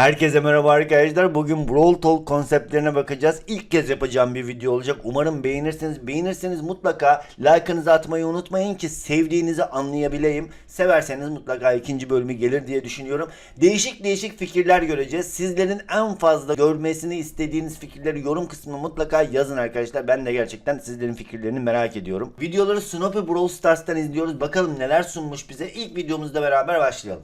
Herkese merhaba arkadaşlar. Bugün Brawl Talk konseptlerine bakacağız. İlk kez yapacağım bir video olacak. Umarım beğenirsiniz. Beğenirseniz mutlaka like'ınızı atmayı unutmayın ki sevdiğinizi anlayabileyim. Severseniz mutlaka ikinci bölümü gelir diye düşünüyorum. Değişik değişik fikirler göreceğiz. Sizlerin en fazla görmesini istediğiniz fikirleri yorum kısmına mutlaka yazın arkadaşlar. Ben de gerçekten sizlerin fikirlerini merak ediyorum. Videoları Snoopy Brawl Stars'tan izliyoruz. Bakalım neler sunmuş bize. İlk videomuzda beraber başlayalım.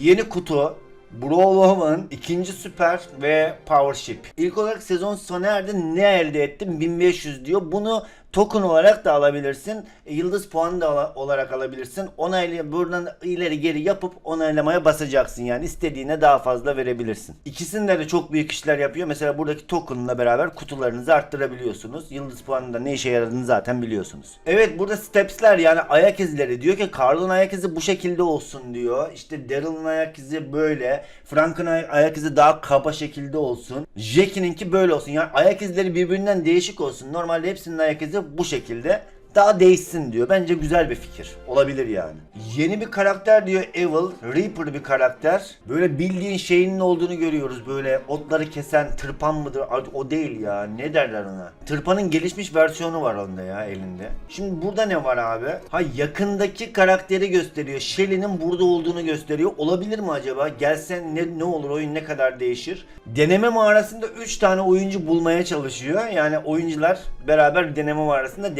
Yeni kutu Brawlow'un ikinci süper ve Powership. İlk olarak sezon sona erdi. Ne elde ettim? 1500 diyor. Bunu token olarak da alabilirsin. E, Yıldız puanı da olarak alabilirsin. Onaylı buradan ileri geri yapıp onaylamaya basacaksın. Yani istediğine daha fazla verebilirsin. İkisinde de çok büyük işler yapıyor. Mesela buradaki token'la beraber kutularınızı arttırabiliyorsunuz. Yıldız puanında ne işe yaradığını zaten biliyorsunuz. Evet burada stepsler yani ayak izleri. Diyor ki Carl'ın ayak izi bu şekilde olsun diyor. İşte Daryl'ın ayak izi böyle. Frank'ın ay- ayak izi daha kaba şekilde olsun. Jackie'ninki böyle olsun. Yani ayak izleri birbirinden değişik olsun. Normalde hepsinin ayak izi bu şekilde. Daha değişsin diyor. Bence güzel bir fikir. Olabilir yani. Yeni bir karakter diyor Evil. Reaper bir karakter. Böyle bildiğin şeyin ne olduğunu görüyoruz. Böyle otları kesen tırpan mıdır? Artık o değil ya. Ne derler ona? Tırpanın gelişmiş versiyonu var onda ya elinde. Şimdi burada ne var abi? Ha yakındaki karakteri gösteriyor. Shelly'nin burada olduğunu gösteriyor. Olabilir mi acaba? Gelsen ne, ne olur? Oyun ne kadar değişir? Deneme mağarasında 3 tane oyuncu bulmaya çalışıyor. Yani oyuncular beraber deneme mağarasında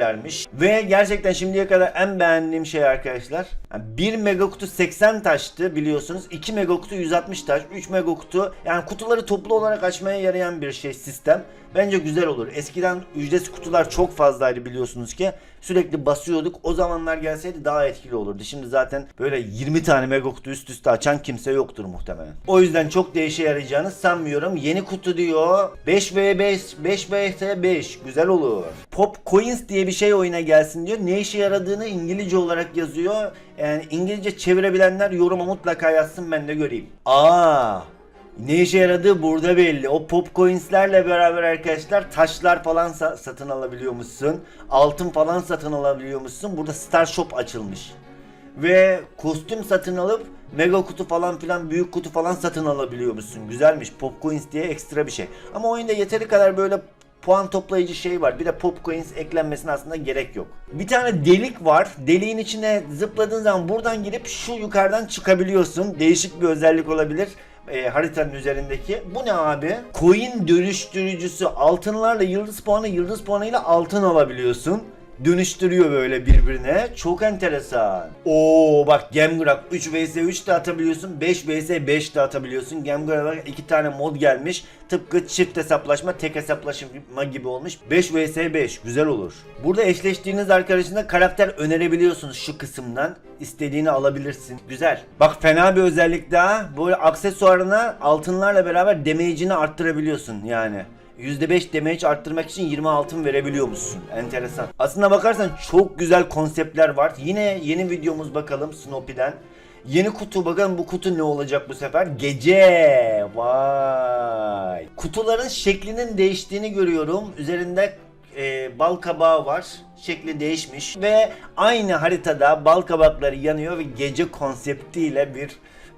deneyebilirlermiş. Ve gerçekten şimdiye kadar en beğendiğim şey arkadaşlar. 1 mega kutu 80 taştı biliyorsunuz. 2 mega kutu 160 taş. 3 mega kutu yani kutuları toplu olarak açmaya yarayan bir şey sistem. Bence güzel olur. Eskiden ücretsiz kutular çok fazlaydı biliyorsunuz ki. Sürekli basıyorduk. O zamanlar gelseydi daha etkili olurdu. Şimdi zaten böyle 20 tane mega kutu üst üste açan kimse yoktur muhtemelen. O yüzden çok da işe yarayacağını sanmıyorum. Yeni kutu diyor. 5v5, 5vs5 güzel olur. Pop Coins diye bir şey oyuna gelsin diyor. Ne işe yaradığını İngilizce olarak yazıyor. Yani İngilizce çevirebilenler yoruma mutlaka yazsın ben de göreyim. Aa ne işe yaradığı burada belli. O pop coins'lerle beraber arkadaşlar taşlar falan sa- satın alabiliyormuşsun. Altın falan satın alabiliyormuşsun. Burada Star Shop açılmış. Ve kostüm satın alıp mega kutu falan filan büyük kutu falan satın alabiliyormuşsun. Güzelmiş. Pop coins diye ekstra bir şey. Ama oyunda yeteri kadar böyle puan toplayıcı şey var. Bir de pop coins eklenmesine aslında gerek yok. Bir tane delik var. Deliğin içine zıpladığın zaman buradan girip şu yukarıdan çıkabiliyorsun. Değişik bir özellik olabilir e, haritanın üzerindeki. Bu ne abi? Coin dönüştürücüsü. Altınlarla yıldız puanı, yıldız puanıyla altın alabiliyorsun. Dönüştürüyor böyle birbirine. Çok enteresan. Oo bak Gemgrak 3 vs 3 de atabiliyorsun. 5 vs 5 de atabiliyorsun. Gemgrak'a iki tane mod gelmiş. Tıpkı çift hesaplaşma, tek hesaplaşma gibi olmuş. 5 vs 5 güzel olur. Burada eşleştiğiniz arkadaşına karakter önerebiliyorsunuz şu kısımdan. İstediğini alabilirsin. Güzel. Bak fena bir özellik daha. Böyle aksesuarına altınlarla beraber damage'ini arttırabiliyorsun yani. %5 damage arttırmak için 20 altın verebiliyor musun? Enteresan. Aslına bakarsan çok güzel konseptler var. Yine yeni videomuz bakalım Snoopy'den. Yeni kutu bakalım bu kutu ne olacak bu sefer? Gece. Vay. Kutuların şeklinin değiştiğini görüyorum. Üzerinde e, bal kabağı var. Şekli değişmiş ve aynı haritada bal kabakları yanıyor ve gece konseptiyle bir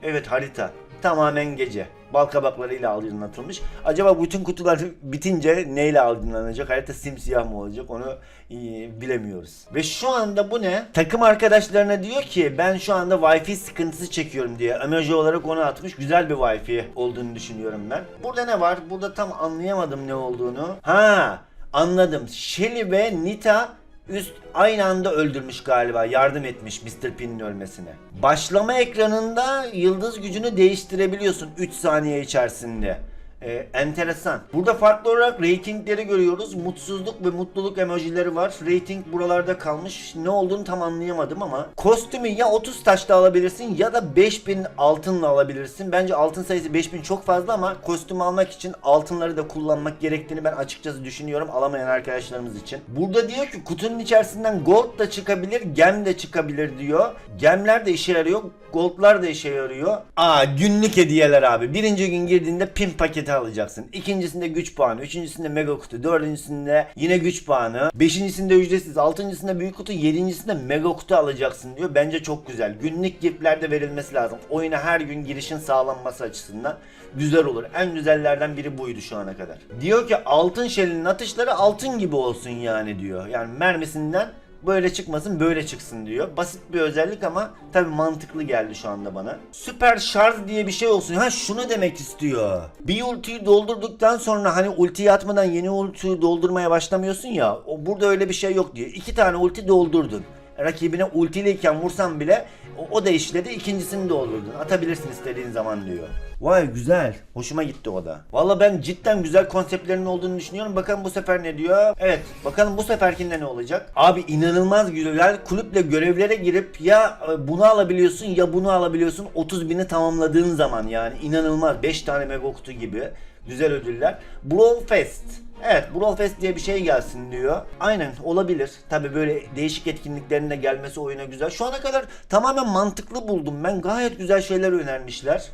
evet harita. Tamamen gece. Bal kabaklarıyla aydınlatılmış. Acaba bütün kutular bitince neyle aydınlanacak? Harita simsiyah mı olacak? Onu e, bilemiyoruz. Ve şu anda bu ne? Takım arkadaşlarına diyor ki ben şu anda Wi-Fi sıkıntısı çekiyorum diye. Emoji olarak onu atmış. Güzel bir Wi-Fi olduğunu düşünüyorum ben. Burada ne var? Burada tam anlayamadım ne olduğunu. Ha anladım. Shelly ve Nita üst aynı anda öldürmüş galiba. Yardım etmiş Mr. Pin'in ölmesine. Başlama ekranında yıldız gücünü değiştirebiliyorsun 3 saniye içerisinde. Ee, enteresan. Burada farklı olarak ratingleri görüyoruz. Mutsuzluk ve mutluluk emojileri var. Rating buralarda kalmış. Ne olduğunu tam anlayamadım ama. Kostümü ya 30 taşla alabilirsin ya da 5000 altınla alabilirsin. Bence altın sayısı 5000 çok fazla ama kostüm almak için altınları da kullanmak gerektiğini ben açıkçası düşünüyorum alamayan arkadaşlarımız için. Burada diyor ki kutunun içerisinden gold da çıkabilir, gem de çıkabilir diyor. Gemler de işe yarıyor, goldlar da işe yarıyor. Aa günlük hediyeler abi. Birinci gün girdiğinde pin paketi ulti alacaksın. İkincisinde güç puanı, üçüncüsünde mega kutu, dördüncüsünde yine güç puanı, beşincisinde ücretsiz, altıncısında büyük kutu, yedincisinde mega kutu alacaksın diyor. Bence çok güzel. Günlük giftlerde verilmesi lazım. Oyuna her gün girişin sağlanması açısından güzel olur. En güzellerden biri buydu şu ana kadar. Diyor ki altın şelinin atışları altın gibi olsun yani diyor. Yani mermisinden böyle çıkmasın böyle çıksın diyor. Basit bir özellik ama tabi mantıklı geldi şu anda bana. Süper şarj diye bir şey olsun. Ha şunu demek istiyor. Bir ultiyi doldurduktan sonra hani ultiyi atmadan yeni ultiyi doldurmaya başlamıyorsun ya. O, burada öyle bir şey yok diyor. İki tane ulti doldurdun. Rakibine ultiliyken vursan bile o, o da işledi ikincisini doldurdun. Atabilirsin istediğin zaman diyor. Vay güzel. Hoşuma gitti o da. Valla ben cidden güzel konseptlerin olduğunu düşünüyorum. Bakalım bu sefer ne diyor? Evet. Bakalım bu seferkinde ne olacak? Abi inanılmaz güzel. Kulüple görevlere girip ya e, bunu alabiliyorsun ya bunu alabiliyorsun. 30 bini tamamladığın zaman yani inanılmaz. 5 tane mega gibi. Güzel ödüller. Brawl Fest. Evet Brawl Fest diye bir şey gelsin diyor. Aynen olabilir. Tabi böyle değişik etkinliklerin de gelmesi oyuna güzel. Şu ana kadar tamamen mantıklı buldum ben. Gayet güzel şeyler önermişler.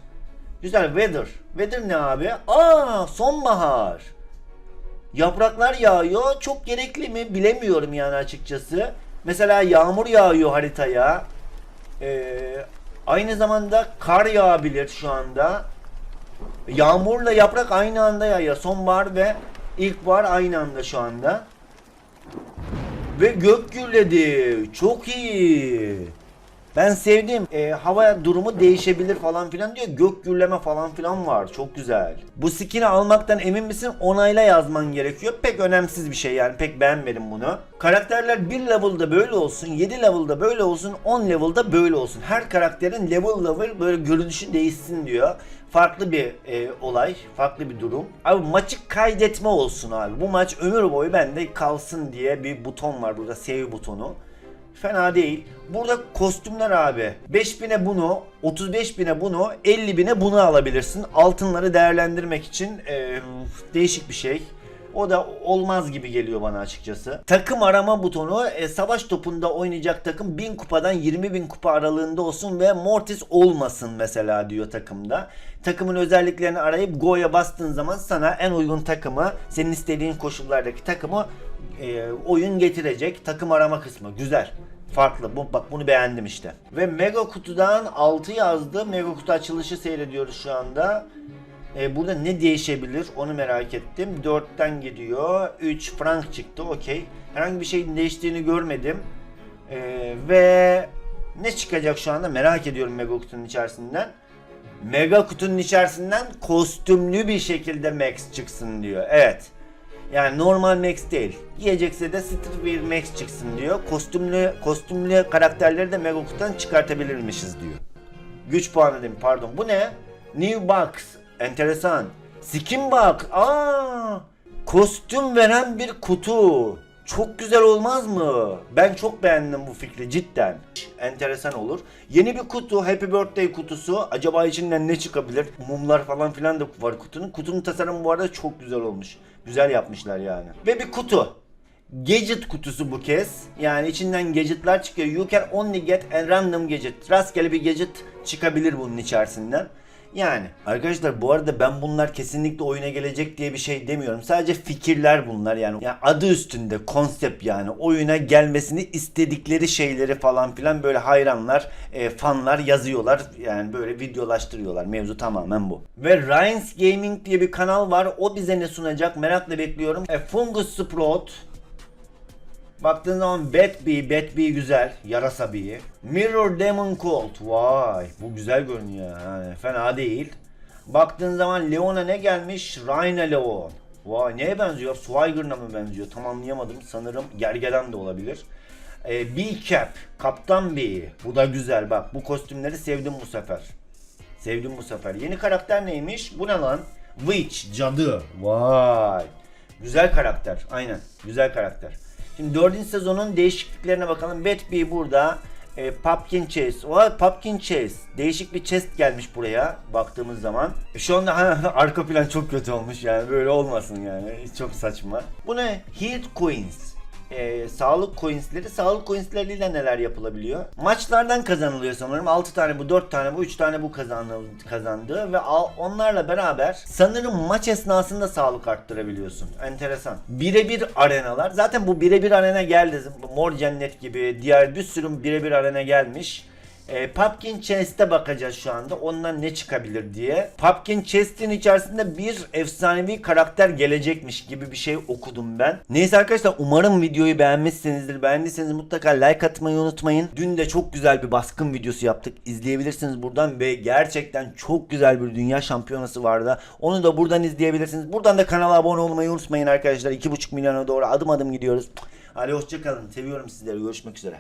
Güzel weather. Weather ne abi? Aa sonbahar. Yapraklar yağıyor. Çok gerekli mi bilemiyorum yani açıkçası. Mesela yağmur yağıyor haritaya. Ee, aynı zamanda kar yağabilir şu anda. Yağmurla yaprak aynı anda yağıyor. Sonbahar ve ilkbahar aynı anda şu anda. Ve gök gürledi. Çok iyi. Ben sevdim. Ee, hava durumu değişebilir falan filan diyor. Gök gürleme falan filan var. Çok güzel. Bu skin'i almaktan emin misin? Onayla yazman gerekiyor. Pek önemsiz bir şey yani. Pek beğenmedim bunu. Karakterler 1 level'da böyle olsun, 7 level'da böyle olsun, 10 level'da böyle olsun. Her karakterin level level böyle görünüşü değişsin diyor. Farklı bir e, olay, farklı bir durum. Abi maçı kaydetme olsun abi. Bu maç ömür boyu bende kalsın diye bir buton var burada. Save butonu. Fena değil. Burada kostümler abi. 5000'e bunu, 35.000'e bunu, 50.000'e bunu alabilirsin. Altınları değerlendirmek için e, değişik bir şey. O da olmaz gibi geliyor bana açıkçası. Takım arama butonu e, savaş topunda oynayacak takım 1000 kupadan 20.000 kupa aralığında olsun ve Mortis olmasın mesela diyor takımda. Takımın özelliklerini arayıp Go'ya bastığın zaman sana en uygun takımı, senin istediğin koşullardaki takımı e, oyun getirecek. Takım arama kısmı güzel. Farklı. Bu, bak bunu beğendim işte. Ve Mega Kutu'dan 6 yazdı. Mega Kutu açılışı seyrediyoruz şu anda. E, burada ne değişebilir onu merak ettim. 4'ten gidiyor. 3 frank çıktı. Okey. Herhangi bir şeyin değiştiğini görmedim. E, ve ne çıkacak şu anda merak ediyorum Mega Kutu'nun içerisinden. Mega Kutu'nun içerisinden kostümlü bir şekilde Max çıksın diyor. Evet. Yani normal Max değil. Yiyecekse de Street bir Max çıksın diyor. Kostümlü kostümlü karakterleri de Mega Kutu'dan çıkartabilirmişiz diyor. Güç puanı dedim pardon. Bu ne? New Box. Enteresan. Skin Box. Aa! Kostüm veren bir kutu. Çok güzel olmaz mı? Ben çok beğendim bu fikri cidden. Enteresan olur. Yeni bir kutu, Happy Birthday kutusu. Acaba içinden ne çıkabilir? Mumlar falan filan da var kutunun. Kutunun tasarımı bu arada çok güzel olmuş. Güzel yapmışlar yani. Ve bir kutu. Gadget kutusu bu kez. Yani içinden gadgetlar çıkıyor. You can only get a random gadget. Rastgele bir gadget çıkabilir bunun içerisinden. Yani arkadaşlar bu arada ben bunlar kesinlikle oyuna gelecek diye bir şey demiyorum. Sadece fikirler bunlar yani. yani adı üstünde konsept yani oyuna gelmesini istedikleri şeyleri falan filan böyle hayranlar, e, fanlar yazıyorlar. Yani böyle videolaştırıyorlar. Mevzu tamamen bu. Ve Ryan's Gaming diye bir kanal var. O bize ne sunacak merakla bekliyorum. E, Fungus Sprout Baktığın zaman Bat Bee, Bat Bee güzel. Yarasa Bee. Mirror Demon Colt. Vay bu güzel görünüyor yani fena değil. Baktığın zaman Leon'a ne gelmiş? Rhina Leon. Vay neye benziyor? Swiger'ına mı benziyor? Tam anlayamadım. Sanırım Gergedan da olabilir. Ee, Bee Cap. Kaptan Bee. Bu da güzel bak. Bu kostümleri sevdim bu sefer. Sevdim bu sefer. Yeni karakter neymiş? Bu ne lan? Witch. Cadı. Vay. Güzel karakter. Aynen. Güzel karakter. Şimdi 4. sezonun değişikliklerine bakalım. Bat Bee burada. E, Pumpkin Chase. O Pumpkin Chase. Değişik bir chest gelmiş buraya baktığımız zaman. E, şu anda arka plan çok kötü olmuş yani böyle olmasın yani. Çok saçma. Bu ne? Heat Queens. E, sağlık coinsleri. Sağlık coinsleriyle neler yapılabiliyor? Maçlardan kazanılıyor sanırım. 6 tane bu, 4 tane bu, 3 tane bu kazandı, kazandı ve al- onlarla beraber sanırım maç esnasında sağlık arttırabiliyorsun. Enteresan. Birebir arenalar. Zaten bu birebir arena geldi. Mor Cennet gibi diğer bir sürü birebir arena gelmiş. E, Pumpkin Chest'e bakacağız şu anda. Ondan ne çıkabilir diye. Pumpkin Chest'in içerisinde bir efsanevi karakter gelecekmiş gibi bir şey okudum ben. Neyse arkadaşlar umarım videoyu beğenmişsinizdir. Beğendiyseniz mutlaka like atmayı unutmayın. Dün de çok güzel bir baskın videosu yaptık. İzleyebilirsiniz buradan ve gerçekten çok güzel bir dünya şampiyonası vardı. Onu da buradan izleyebilirsiniz. Buradan da kanala abone olmayı unutmayın arkadaşlar. 2,5 milyona doğru adım adım gidiyoruz. Hadi hoşçakalın. Seviyorum sizleri. Görüşmek üzere.